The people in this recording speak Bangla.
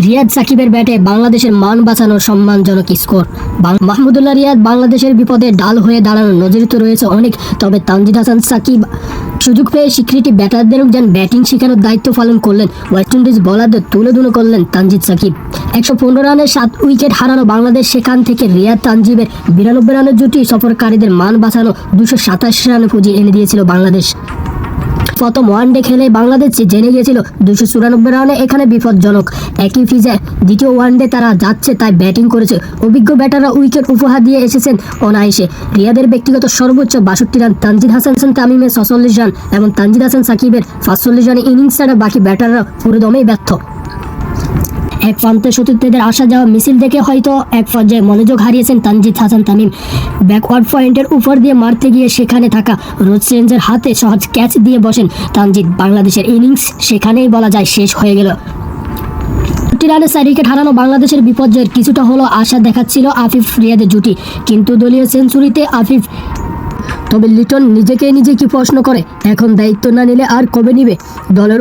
রিয়াদ সাকিবের ব্যাটে বাংলাদেশের মান বাঁচানোর সম্মানজনক স্কোর। মাহমুদুল্লাহ রিয়াদ বাংলাদেশের বিপদে ডাল হয়ে দাঁড়ানোর নজরে তো রয়েছে অনেক, তবে তানজিদ হাসান সাকিব সুযোগ পেয়ে স্বীকৃতি ব্যাটারদেরও যেন ব্যাটিং শেখানোর দায়িত্ব পালন করলেন ওয়েস্ট ইন্ডিজ বোলারদের তুলে ধুলো করলেন তানজিদ সাকিব। একশো পনেরো রানে সাত উইকেট হারানো বাংলাদেশ সেখান থেকে রিয়াদ তানজিবের বিরানব্বই রানের জুটি সফরকারীদের মান বাঁচানো দুশো সাতাশ রানে পুঁজি এনে দিয়েছিল বাংলাদেশ। প্রথম ওয়ানডে খেলে বাংলাদেশ জেনে গিয়েছিল দুশো চুরানব্বই রানে এখানে বিপজ্জনক। একই ফিজে দ্বিতীয় ওয়ানডে তারা যাচ্ছে, তাই ব্যাটিং করেছে। অভিজ্ঞ ব্যাটাররা উইকেট উপহার দিয়ে এসেছেন অনায়াসে। রিয়াদের ব্যক্তিগত সর্বোচ্চ বাষট্টি রান তানজিদ হাসান তামিমের ছচল্লিশ রান এবং তানজিদ হাসান সাকিবের সাতচল্লিশ রানে ইনিংস ছাড়া বাকি ব্যাটাররা পুরোদমেই ব্যর্থ। এক প্রান্তে সতীর্থদের আসা যাওয়া মিছিল দেখে হয়তো এক পর্যায়ে মনোযোগ হারিয়েছেন তানজিদ হাসান তামিম। ব্যাকওয়ার্ড পয়েন্টের উপর দিয়ে মারতে গিয়ে সেখানে থাকা রোজ চেঞ্জের হাতে সহজ ক্যাচ দিয়ে বসেন তানজিদ। বাংলাদেশের ইনিংস সেখানেই বলা যায় শেষ হয়ে গেল। রানে চার উইকেট হারানো বাংলাদেশের বিপর্যয়ের কিছুটা হলো আশা দেখাচ্ছিল আফিফ রিয়াদের জুটি। কিন্তু দলীয় সেঞ্চুরিতে আফিফ তবে লিটন নিজেকে নিজে কি প্রশ্ন করে? এখন দায়িত্ব না নিলে আর কবে নিবে? দলের